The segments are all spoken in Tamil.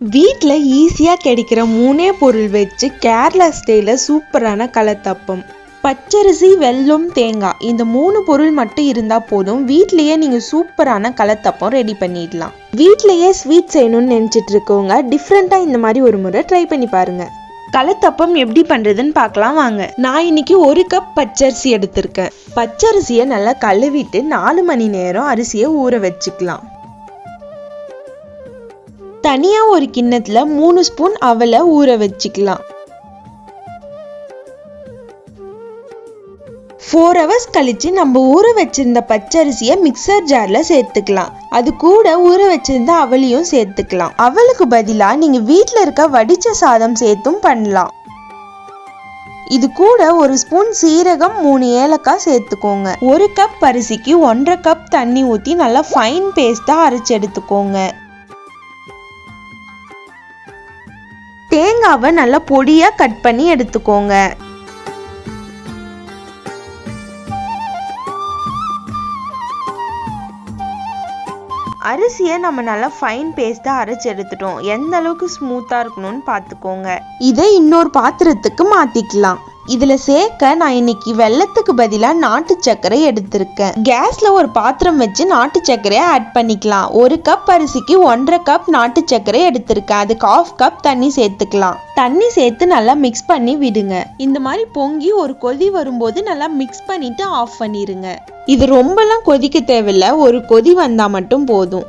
வீட்டில் ஈஸியாக கிடைக்கிற மூணே பொருள் வச்சு கேரளா ஸ்டைலில் சூப்பரான கலத்தப்பம் பச்சரிசி வெல்லம் தேங்காய் இந்த மூணு பொருள் மட்டும் இருந்தால் போதும். வீட்லேயே நீங்கள் சூப்பரான கலத்தப்பம் ரெடி பண்ணிடலாம். வீட்லேயே ஸ்வீட் செய்யணும்னு நினச்சிட்டு இருக்கவங்க டிஃப்ரெண்ட்டாக இந்த மாதிரி ஒரு முறை ட்ரை பண்ணி பாருங்கள் கலத்தப்பம் எப்படி பண்ணுறதுன்னு பார்க்கலாம் வாங்க. நான் இன்னைக்கு ஒரு கப் பச்சரிசி எடுத்திருக்கேன். பச்சரிசியை நல்லா கழுவிட்டு நாலு மணி நேரம் அரிசியை ஊற வச்சுக்கலாம். தனியாக ஒரு கிண்ணத்தில் மூணு ஸ்பூன் அவலை ஊற வச்சுக்கலாம். ஃபோர் ஹவர்ஸ் கழித்து நம்ம ஊற வச்சிருந்த பச்சரிசியை மிக்சர் ஜாரில் சேர்த்துக்கலாம். அது கூட ஊற வச்சிருந்த அவலையும் சேர்த்துக்கலாம். அவளுக்கு பதிலாக நீங்கள் வீட்டில் இருக்க வடித்த சாதம் சேர்த்தும் பண்ணலாம். இது கூட ஒரு ஸ்பூன் சீரகம் மூணு ஏலக்காய் சேர்த்துக்கோங்க. ஒரு கப் அரிசிக்கு ஒன்றரை கப் தண்ணி ஊற்றி நல்லா ஃபைன் பேஸ்ட்டாக அரைச்சி எடுத்துக்கோங்க. தேங்காவை நல்லா பொடியாக கட் பண்ணி எடுத்துக்கோங்க. அரிசியை நம்ம நல்லா ஃபைன் பேஸ்ட்டாக அரைச்சி எடுத்துட்டோம். எந்த அளவுக்கு ஸ்மூத்தாக இருக்கணும்னு பார்த்துக்கோங்க. இதை இன்னொரு பாத்திரத்துக்கு மாற்றிக்கலாம் இதில் சேர்க்க நான் இன்னைக்கு வெள்ளத்துக்கு பதிலாக நாட்டு சர்க்கரை எடுத்திருக்கேன். கேஸில் ஒரு பாத்திரம் வச்சு நாட்டு சர்க்கரையை ஆட் பண்ணிக்கலாம். ஒரு கப் அரிசிக்கு ஒன்றரை கப் நாட்டு சர்க்கரை எடுத்திருக்கேன். அதுக்கு ஆஃப் கப் தண்ணி சேர்த்துக்கலாம். தண்ணி சேர்த்து நல்லா மிக்ஸ் பண்ணி விடுங்க. இந்த மாதிரி பொங்கி ஒரு கொதி வரும்போது நல்லா மிக்ஸ் பண்ணிட்டு ஆஃப் பண்ணிடுங்க இது ரொம்பலாம் கொதிக்க தேவையில்ல. ஒரு கொதி வந்தால் மட்டும் போதும்.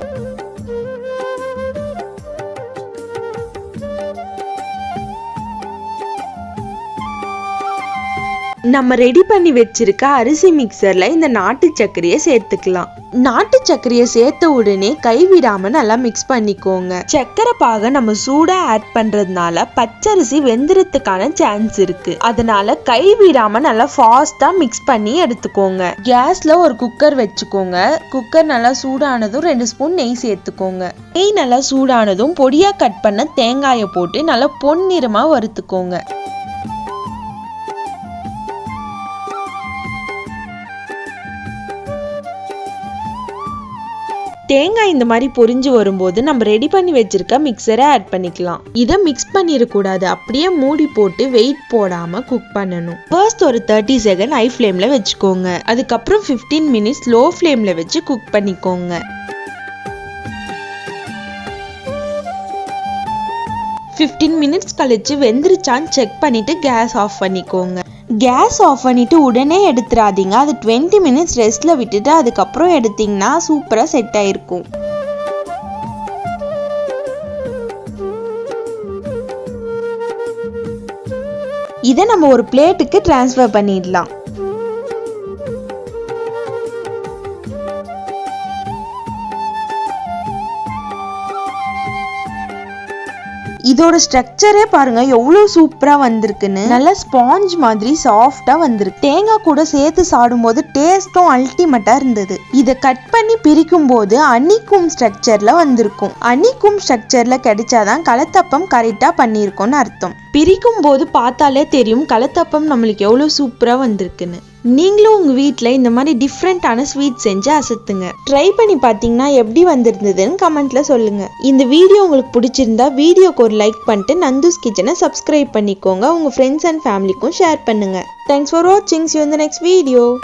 நம்ம ரெடி பண்ணி வச்சிருக்க அரிசி மிக்சரில் இந்த நாட்டு சர்க்கரையை சேர்த்துக்கலாம். நாட்டு சர்க்கரையை சேர்த்த உடனே கைவிடாம நல்லா மிக்ஸ் பண்ணிக்கோங்க. சர்க்கரை பாக நம்ம சூடா ஆட் பண்றதுனால பச்சரிசி வெந்துறதுக்கான சான்ஸ் இருக்கு. அதனால கைவிடாம நல்லா ஃபாஸ்டா மிக்ஸ் பண்ணி எடுத்துக்கோங்க. கேஸ்ல ஒரு குக்கர் வச்சுக்கோங்க. குக்கர் நல்லா சூடானதும் ரெண்டு ஸ்பூன் நெய் சேர்த்துக்கோங்க. நெய் நல்லா சூடானதும் பொடியா கட் பண்ண தேங்காயை போட்டு நல்லா பொன்னிறமா வறுத்துக்கோங்க. தேங்காய் இந்த மாதிரி பொரிஞ்சு வரும்போது நம்ம ரெடி பண்ணி வச்சிருக்க மிக்சரை ஆட் பண்ணிக்கலாம். இதை மிக்ஸ் பண்ணிடக்கூடாது. அப்படியே மூடி போட்டு வெயிட் போடாம குக் பண்ணணும். ஃபர்ஸ்ட் ஒரு தேர்ட்டி செகண்ட் ஹை ஃப்ளேம்ல வச்சுக்கோங்க. அதுக்கப்புறம் ஃபிஃப்டீன் மினிட்ஸ் லோ ஃப்ளேம்ல வச்சு குக் பண்ணிக்கோங்க. ஃபிஃப்டீன் மினிட்ஸ் கழிச்சு வெந்துருச்சான்னு செக் பண்ணிட்டு கேஸ் ஆஃப் பண்ணிக்கோங்க. கேஸ் ஆஃப் பண்ணிவிட்டு உடனே எடுத்துடாதீங்க அது டுவெண்ட்டி மினிட்ஸ் ரெஸ்ட்டில் விட்டுட்டு அதுக்கப்புறம் எடுத்தீங்கன்னா சூப்பராக செட் ஆயிருக்கும். இதை நம்ம ஒரு பிளேட்டுக்கு ட்ரான்ஸ்ஃபர் பண்ணிடலாம். இதோட ஸ்ட்ரக்சரே பாருங்க எவ்வளவு சூப்பரா வந்திருக்குன்னு. நல்ல ஸ்பாஞ்ச் மாதிரி சாஃப்டா வந்திருக்கு. தேங்காய் கூட சேர்த்து சாப்பிடும்போது டேஸ்டும் அல்டிமேட்டா இருந்தது. இதை கட் பண்ணி பிரிக்கும் போது அணிக்கும் ஸ்ட்ரக்சர்ல வந்திருக்கும். அணிக்கும் ஸ்ட்ரக்சர்ல கிடைச்சாதான் கலத்தப்பம் கரெக்டா பண்ணியிருக்கோம்னு அர்த்தம். பிரிக்கும் போது பார்த்தாலே தெரியும் கலத்தப்பம் நம்மளுக்கு எவ்வளவு சூப்பரா வந்திருக்குன்னு. நீங்களும் உங்கள் வீட்டில் இந்த மாதிரி டிஃப்ரெண்ட்டான ஸ்வீட் செஞ்சு அசத்துங்க. ட்ரை பண்ணி பார்த்தீங்கன்னா எப்படி வந்திருந்ததுன்னு கமெண்ட்ல சொல்லுங்க. இந்த வீடியோ உங்களுக்கு பிடிச்சிருந்தா வீடியோக்கு ஒரு லைக் பண்ணிட்டு நந்தூஸ் கிச்சனை சப்ஸ்கிரைப் பண்ணிக்கோங்க. உங்கள் ஃப்ரெண்ட்ஸ் அண்ட் ஃபேமிலிக்கும் ஷேர் பண்ணுங்க. தேங்க்ஸ் ஃபார் வாட்சிங் யூ இந்த நெக்ஸ்ட் வீடியோ